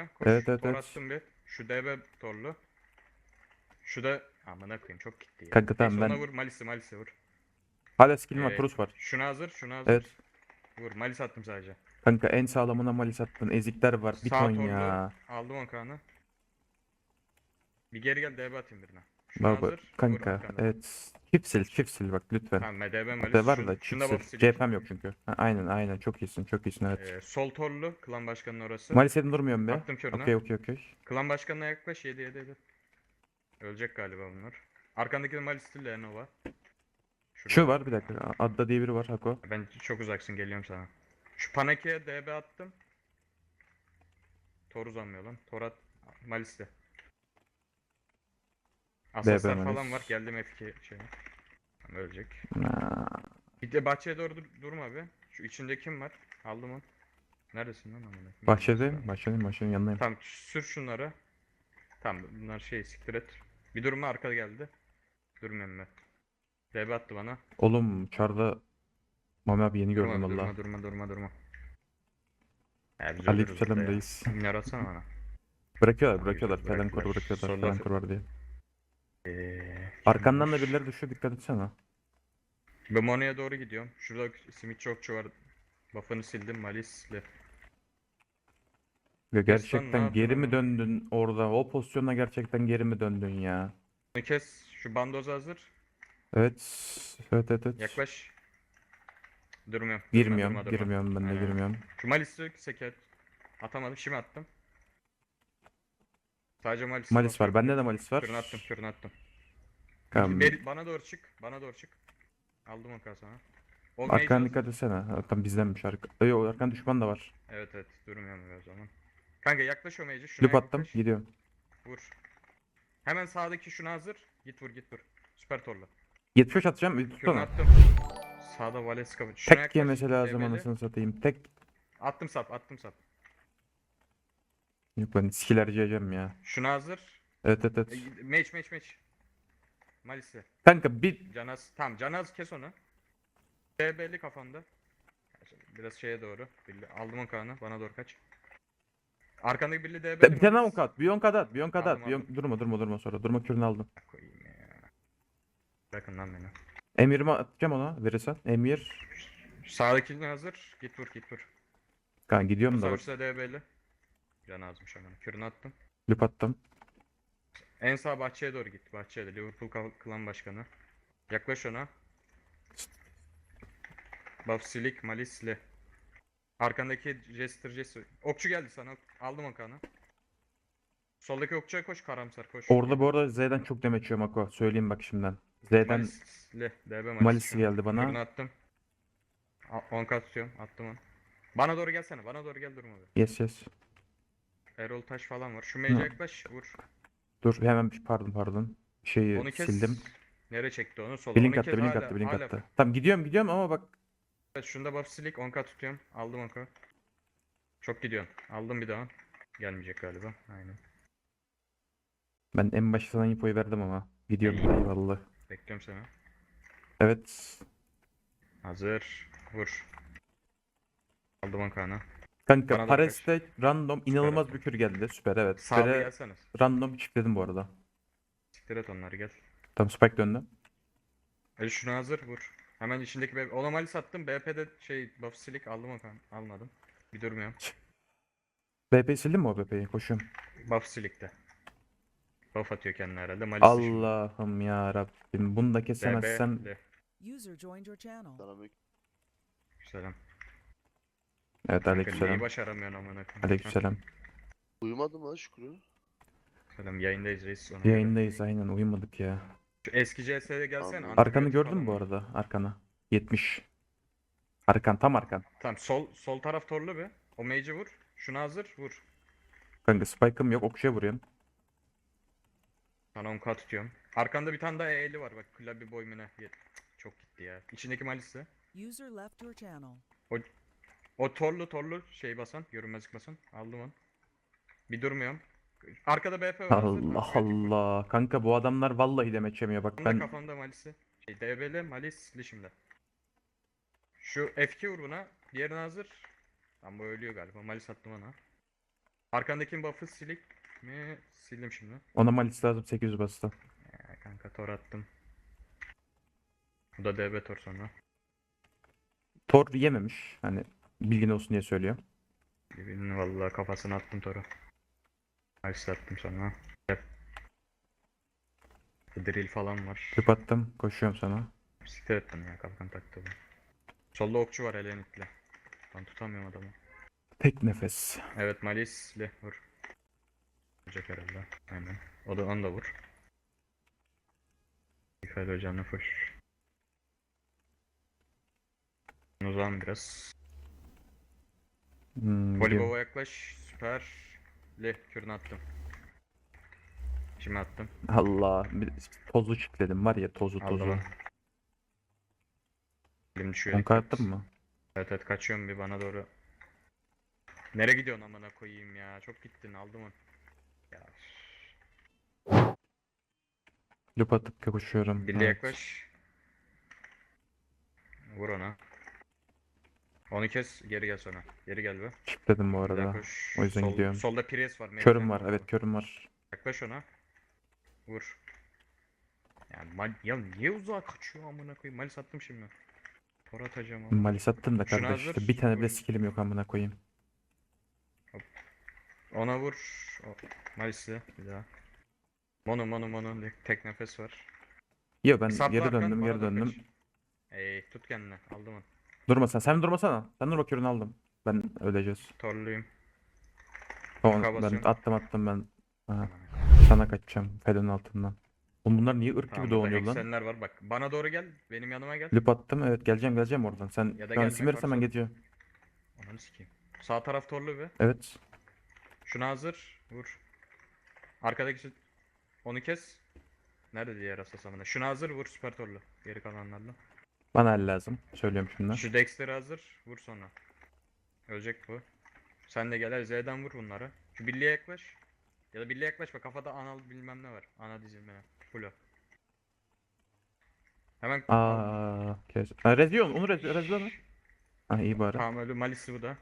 önüme. Koş. Evet, evet, Tor evet. attım bir. Şu DB torlu. Şu da amına koyayım çok gitti ya. Kanka tamam, ben- ona vur Malis'i Malis'i vur. Hala skill'im var. Ee, Turus var. Şuna hazır şuna hazır. Evet. Vur Malis attım sadece. Kanka en sağlamına malis attın. Ezikler var. Bir Sağ ton torlu. ya. Aldım o kanı. Bir geri gel DB atayım birine. Şuna Baba hazır. vur kanka arkana. evet. Çift sil çift sil bak lütfen. Tamam MDB var da çift sil. CHP'm yok çünkü. Ha, aynen aynen çok iyisin çok iyisin evet. Ee, sol torlu klan başkanının orası. Edin durmuyorum be. Attım körüne. Okey okey okey. Klan başkanına yaklaş 7 7 7. Ölecek galiba bunlar. Arkandaki de Malis değil de Nova. Şurada. Şu var bir dakika. Adda diye biri var Hako. Ben çok uzaksın geliyorum sana. Şu Panake'ye DB attım. Tor uzanmıyor lan. Tor at. Malis'te. Asaslar falan Malis. var. Geldim F2 şey. Tamam, ölecek. Aa, Bir de bahçeye doğru dur- durma be. Şu içinde kim var? Aldım onu. Neredesin lan amına? koyayım? Bahçede. Bahçenin bahçenin yanındayım. Tamam sür şunları. Tamam bunlar şey siktir et. Bir durma arka geldi. Durmuyorum ben. DB attı bana. Oğlum çarda Mami abi yeni gördüm Durma valla. durma durma durma durma. Ya biz ölürüz burada ya. reis. Yaratsana bana. Bırakıyorlar bırakıyorlar. Falan bıraktılar. koru bırakıyorlar. Solda- Falan koru var diye. Eee, Arkandan da birileri düşüyor dikkat etsene. Ben Mono'ya doğru gidiyorum. Şurada simit çokçu var. Buff'ını sildim. Ya ne gerçekten geri mi döndün orada? O pozisyona gerçekten geri mi döndün ya? Bunu kes. Şu bandoz hazır. Evet. Evet evet evet. Yaklaş. Durmuyorum. durma, Girmiyorum. durma, durma. Girmiyorum ben de Aynen. girmiyorum. Şu Malis'i seket. Atamadım. Şimdi attım. Sadece Malis. Malis var. Bende de Malis var. Kürünü attım. Kürünü attım. Tamam. Beri- bana doğru çık. Bana doğru çık. Aldım o kasana. O Arkana hazır. dikkat etsene. Tam bizdenmiş arka. Yok arkan düşman da var. Evet evet. Durmuyorum o zaman. Kanka yaklaş o. Şuna Lüp attım. yaklaş. Gidiyorum. Vur. Hemen sağdaki şuna hazır. Git vur git vur. Süper torlu. 75 atacağım. Kürünü Tutsana. attım. Sağda Vales kapı. Şuna Tek yaklaş, yemesi lazım DB'li. anasını satayım. Tek. Attım sap attım sap. Yok ben skill harcayacağım ya. Şuna hazır. Evet evet E, evet. Meç meç meç. Malis'e. Kanka bir Canaz. Tamam Canaz kes onu. DB'li kafanda. Biraz şeye doğru. Birli. Aldım o kanı. Bana doğru kaç. Arkandaki birli DB'li bir tane. Bir on kadar. Bir on kadar. Aldım, Bir on... aldım. Durma durma durma sonra. Durma kürünü aldım. Koyayım ya. Bırakın lan beni. Emir'imi atacağım ona verirsen. Emir. Sağdakini hazır. Git vur git vur. Kanka gidiyorum da bak. Savaşta DB'li. Can azmış hemen. Kürünü attım. Lüp attım. En sağ bahçeye doğru git. Bahçeye de Liverpool klan başkanı. Yaklaş ona. Bafsilik Malisli. Arkandaki Jester Jester. Okçu geldi sana. Aldım o kanı. Soldaki okçuya koş karamsar koş. Orada bu arada Z'den çok demeç yiyor Mako. Söyleyeyim bak şimdiden. Z'den Malisli. DB Malis. Malis şu an. geldi bana. Kürünü attım. 10 kat tutuyorum. Attım onu. Bana doğru gelsene. Bana doğru gel durma. Yes yes. Erol Taş falan var. Şu Hı. yaklaş. Vur. Dur hemen bir pardon pardon. Şeyi Onu kes. sildim. Nereye çekti onu? Sola. Blink Onu attı kes. blink Hala- attı blink hala- attı. Tamam gidiyorum gidiyorum ama bak. Evet, şunda buff silik 10k tutuyorum. Aldım 10k. Çok gidiyorsun. Aldım bir daha. Gelmeyecek galiba. Aynen. Ben en başta sana infoyu verdim ama. Gidiyorum eyvallah. Bekliyorum seni. Evet. Hazır. Vur. Aldım 10k'nı. Kanka Bana da Pares'te random inanılmaz bir kür geldi. Süper evet. Sağlı Süper'e gelsene. random çiftledim bu arada. Siktir et onları gel. Tamam Spike döndü. Hadi şunu hazır vur. Hemen içindeki BP. Ona malis attım. BP'de şey buff silik aldım 10k. Almadım. Bir durmuyorum. BP sildin mi o BP'yi? Koşuyorum. Buff silikte. Buff atıyor kendine herhalde. Malis şimdi. Allah'ım ya Rabbim. Bunu da kesemezsem DB. User joined your channel. Selamünaleyküm. Selam. Evet neyi aleykümselam. başaramıyorsun amına koyayım. Aleykümselam. Uyumadın mı lan Şükrü? Selam yayındayız reis. göre. Yayındayız aynen uyumadık ya. Şu eski CS'de gelsene. Anladım. Arkanı antibiyotik gördün mü bu arada? Arkanı. 70. Arkan tam arkan. Tamam sol sol taraf torlu bir. O mage'i vur. Şuna hazır vur. Kanka Spike'ım yok okçuya vuruyorum. Sana 10k tutuyorum. Arkanda bir tane daha E'li var bak. Klabi boy mu ne? Ye- Çok gitti ya. İçindeki Malis'te. User left your channel. O torlu torlu şey basan. Görünmezlik basan. Aldım onu. Bir durmuyorum. Arkada BP var. Allah. Allah. Kanka bu adamlar vallahi demeç yemiyor. Bak ben kafanda Malis'i. Şey DB'li Malis'li şimdi. Şu F2 vur buna. Diğerine hazır. Tam bu ölüyor galiba. Malis attım ona. Arkandaki buff'ı silik mi? Sildim şimdi. Ona malis lazım 800 bastı. Ya kanka tor attım. Bu da DB tor sonra. Thor yememiş. Hani bilgin olsun diye söylüyor. Birinin vallahi kafasına attım toru. Ice attım sonra. Gel. Drill falan var. Tüp attım. Koşuyorum sana. Siktir ettim ya kalkan taktı bu. Solda okçu var Helenit'le. Ben tutamıyorum adamı. Tek nefes. Evet Malis'le vur. Vuracak herhalde. Aynen. O da onu da vur. Hocamla koş. O zaman biraz. Hmm, yaklaş. Süper. Le kürünü attım. Şimdi attım. Allah. Bir tozu çitledim var ya tozu tozu. Aldım. Elim düşüyor. Kanka attın mı? Evet evet kaçıyorum bir bana doğru. Nereye gidiyorsun amına koyayım ya? Çok gittin aldım onu. Ya. Loop atıp koşuyorum. Birliğe Evet. yaklaş. Vur ona. Onu kes geri gel sonra. Geri gel be. Çitledim bu arada. O yüzden Sol- gidiyorum. Solda Prius var. Körüm var. Evet körüm var. Yaklaş ona. Vur. Yani mal ya niye uzağa kaçıyor amına koyayım? Malis attım şimdi. Tor atacağım ama. Malis attım da Şuna kardeş. hazır, bir tane bile skillim yok amına koyayım. Ona vur. Malis'i bir daha. Mono mono mono tek nefes var. Yo ben Sapla geri döndüm geri döndüm. Ey tut kendini aldım onu. Durma sen. Sen durmasana. Sen dur bakıyorum aldım. Ben öleceğiz. Torluyum. Tamam Arka ben attım attım ben. Aha, sana kaçacağım. Fedon'un altından. Oğlum bunlar niye ırk Tamam gibi burada doğuyor lan? eksenler var bak. Bana doğru gel. Benim yanıma gel. Loop attım evet geleceğim geleceğim oradan. Sen Ya da an gelmek isim verirsen ben varsa- geçeceğim. Ananı sikeyim. Sağ taraf torlu be. Evet. Şuna hazır. Vur. Arkadaki şu- onu kes. Nerede diğer hastasamına? Şuna hazır vur süper torlu. Geri kalanlarla. Bana el lazım. Söylüyorum şimdi. Şu Dexter'ı hazır. Vur sonra. Ölecek bu. Sen de gel hadi Z'den vur bunlara. Şu birliğe yaklaş. Ya da birliğe yaklaş bak kafada anal bilmem ne var. Ana dizilme. Full o. Hemen Aa, kes. Ha, Rezion, onu rez rezle mi? Ha iyi bari. Tamam öyle Malis'i bu da.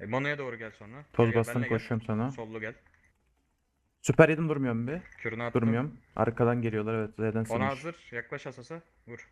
E, Mono'ya doğru gel sonra. Toz bastım koşuyorum sana. Sollu gel. Süper yedim durmuyorum bir. Kürünü attım. Durmuyorum. Arkadan geliyorlar evet. Z'den Ona hazır. Yaklaş asasa. Vur.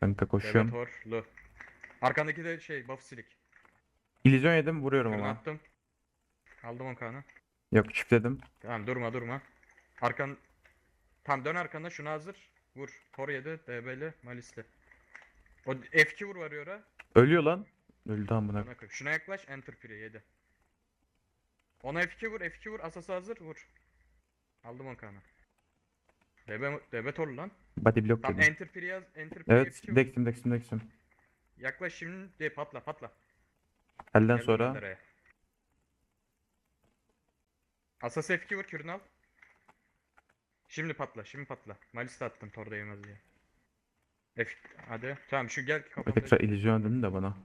Kanka koşuyorum. Devetorlu. Arkandaki de şey buff silik. İllüzyon yedim vuruyorum Kürünü ama. attım. Aldım on kanı. Yok çiftledim. Tamam durma durma. Arkan Tam dön arkana şunu hazır. Vur. Tor yedi. DB'li. Malisli. O F2 vur varıyor ha. Ölüyor lan. Öldü amına. Şuna yaklaş. Enter Pre yedi. Ona F2 vur. F2 vur. Asası hazır. Vur. Aldım on kanı. DB, DB torlu lan. Body block Tam yedim. Enter Pre yaz. Enter Pre Evet F2 vur. deksim deksim deksim. Yaklaş şimdi. De, patla patla. Elden Gel sonra. Asas F2 vur kürünü al. Şimdi patla, şimdi patla. Malis de attım Thor yemez diye. F hadi. Tamam şu gel kafamda. tekrar illüzyon dedin de bana.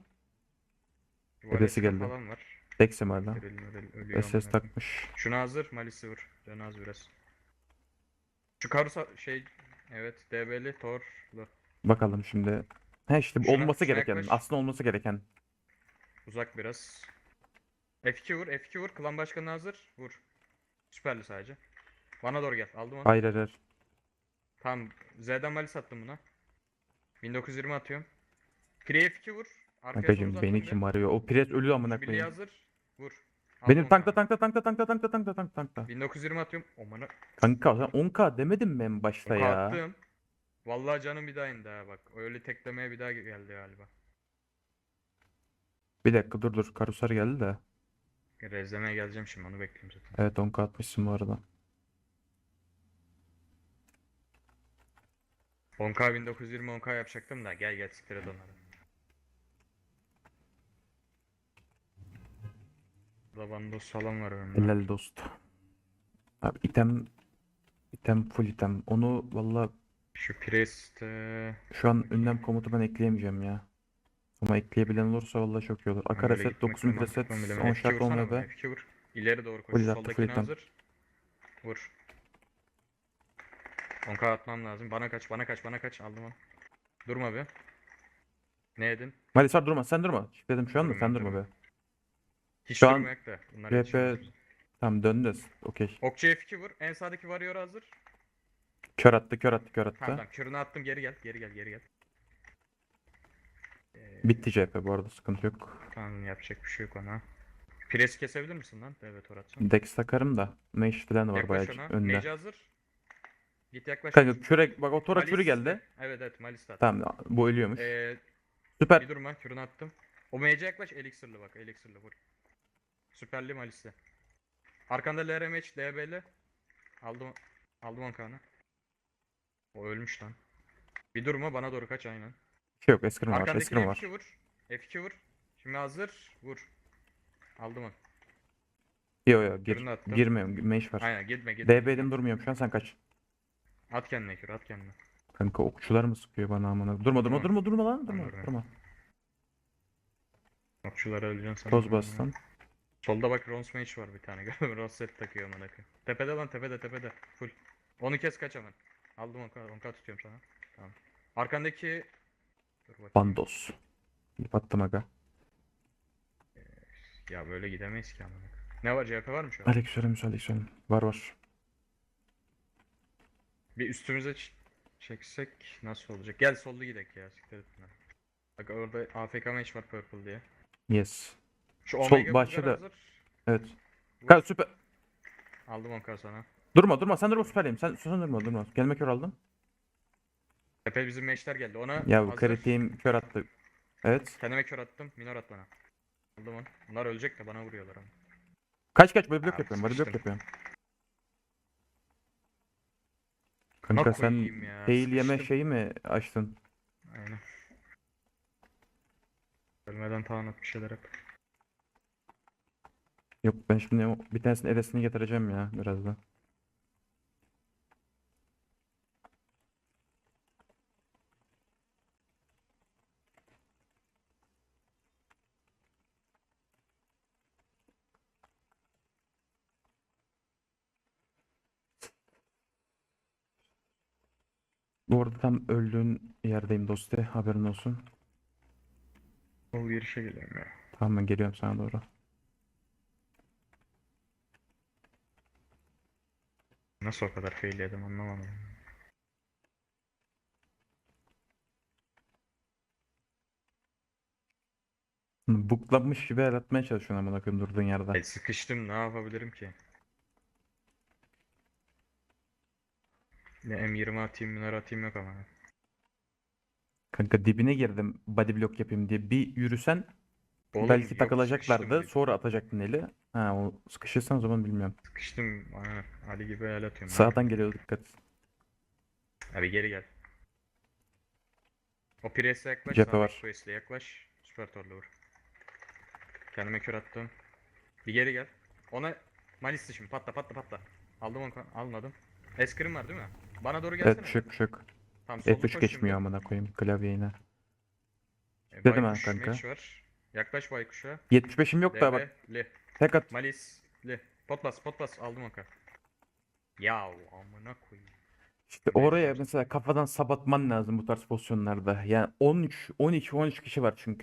Hedesi eski geldi. falan var. Görel, ölüyor SS takmış. Şuna hazır, Malis'i vur. Canı az biraz. Şu Karusa şey evet DB'li Thor'lu. Bakalım şimdi. He işte Şuna- olması şuna gereken. yaklaş. Aslında olması gereken. Uzak biraz. F2 vur, F2 vur. Klan başkanı hazır. Vur. Süperli sadece. Bana doğru gel. Aldım onu. Hayır hayır. Tamam. Z'den Malis attım buna. 1920 atıyorum. Pre F2 vur. Uzattım beni kim arıyor? O pres ölüyor amına koyayım. hazır. Vur. Benim tankta tankta tankta tankta tankta tankta tankta tankta. 1920 atıyorum. Omana. Kanka sen 10k demedim mi en başta ya? Attım. Vallahi canım bir daha indi ha bak. Öyle teklemeye bir daha geldi galiba. Bir dakika dur dur. Karusar geldi de. Rezlemeye geleceğim şimdi onu bekliyorum zaten. Evet 10k atmışsın bu arada. 10k 1920 10k yapacaktım da gel gel siktir et onları. Bandos falan var önümde. Helal dost. Abi item item full item. Onu valla Şu priest eee, şu an ünlem komutu ben ekleyemeyeceğim ya. Ama ekleyebilen olursa valla çok iyi olur. ben Akara böyle set gitmek 9000 mantıklı set bilemem. 10 F2 şart olmuyor be. F2 vur. İleri doğru koş. İtem. hazır. Vur. 10k atmam lazım. Bana kaç, bana kaç, bana kaç. Aldım onu. Durma be. Ne yedin? Malisar durma sen durma. Dedim şu anda sen Durmuyorum, durma be. Hiç Şu an durmayak da. Bunlar. Tamam döndü. Okey. Okçu F2 vur. En sağdaki varıyor hazır. Kör attı kör attı kör Tamam attı. tamam. Kürünü attım. Geri gel. Geri gel. Geri gel. Ee, Bitti CHP bu arada sıkıntı yok. Tamam yapacak bir şey yok ona. Pres kesebilir misin lan? Evet Horatson. Dex takarım da. Mage falan var Yaklaş bayağı ona. önde. Mage hazır. Git yaklaş. Kanka küre bak o tora Malis- kürü geldi. Evet evet Malis at. Tamam bu ölüyormuş. Ee, Süper. bir durma. Kürünü attım. O mage'e yaklaş. Elixir'lı bak. Elixir'lı vur. Süperli Malis'le. Arkanda LRMH, DB'li. Aldım. Aldım on kanı. O ölmüş lan. Bir durma bana doğru kaç aynen. Şey yok eskrim var Arkandaki eskrim var. F2 vur. F2 vur. Şimdi hazır. Vur. Aldım onu. Yo yo gir. Kürünü attım. Girmiyorum. Mage var. Aynen gitme gitme. DB'lim durmuyorum şu an sen kaç. At kendine kür at kendine. Kanka okçular mı sıkıyor bana amına? Durma durma Durma. durma durma lan durma Durma. Okçulara öleceksin sen. Toz bastın. Solda bak Rons Mage var bir tane. Gördün mü? Rons set takıyor amına koyayım. Tepede lan tepede tepede. Full. Onu kes kaç hemen. Aldım 10k 10k tutuyorum sana. Tamam. Arkandaki Dur bakayım. Bandos. İp attım aga. Ya böyle gidemeyiz ki amına koyayım. Ne var CHP var mı şu an? Aleykümselam aleykümselam. Var var. Bir üstümüze çeksek nasıl olacak? Gel sollu gidek ya. Siktir et bunu. Bak orada AFK Mage var Purple diye. Yes. Şu Sol Omega başta da- hazır. Evet. Kanka süper. Aldım 10k sana. Durma durma sen durma süperliyim. Sen sen durma durma. Gelme kör aldım. Epey bizim meşler geldi. Ona Ya bu hazır. kritiğim kör attı. Evet. Kendime kör attım. Minor at bana. Aldım onu. Bunlar ölecek de bana vuruyorlar ama. Kaç kaç body block Abi yapıyorum. Body block sıkıştım. yapıyorum. Kanka sen koyayım ya, fail yeme sıkıştım. şeyi mi açtın? Aynen. Ölmeden tavan at bir şeyler yap. Yok ben şimdi o- bir tanesinin edesini getireceğim ya birazdan. Bu arada tam öldüğün yerdeyim dostu. Haberin olsun. Sol girişe geliyorum ya. Tamam ben geliyorum sana doğru. Nasıl o kadar fail yedim anlamadım. Buklanmış gibi el atmaya çalışıyorsun amına koyayım durduğun yerde. Ay sıkıştım ne yapabilirim ki? Ne M20 atayım, Minor atayım yok ama. Kanka dibine girdim body block yapayım diye. Bir yürüsen Oğlum, belki yok, takılacaklardı. sıkıştım. Sonra atacaktın eli. Ha o sıkışırsan o zaman bilmiyorum. Sıkıştım. Aynen. Ali gibi el atıyorum. Sağdan geliyor dikkat. Abi geri gel. O Priest'e yaklaş. Cephe sağdaki var. Priest'e yaklaş. Süper torlu vur. Kendime kür attım. Bir geri gel. Ona Malis'ti şimdi. Patla patla patla. Aldım onu. Almadım. Eskrim var değil mi? Bana doğru gelsene. Evet şey yok. Tamam sollu F3 koş geçmiyor şimdi. amına koyayım klavye yine. E, Dedim ha Baykuş kanka. meç var. Yaklaş Baykuş'a. 75'im yok da bak. Li. Tek at. Malis. Li. Pot bas pot bas. Aldım onu. Ya amına koyayım. İşte oraya mesela kafadan sapatman lazım bu tarz pozisyonlarda. Yani 13, 12, 13 kişi var çünkü.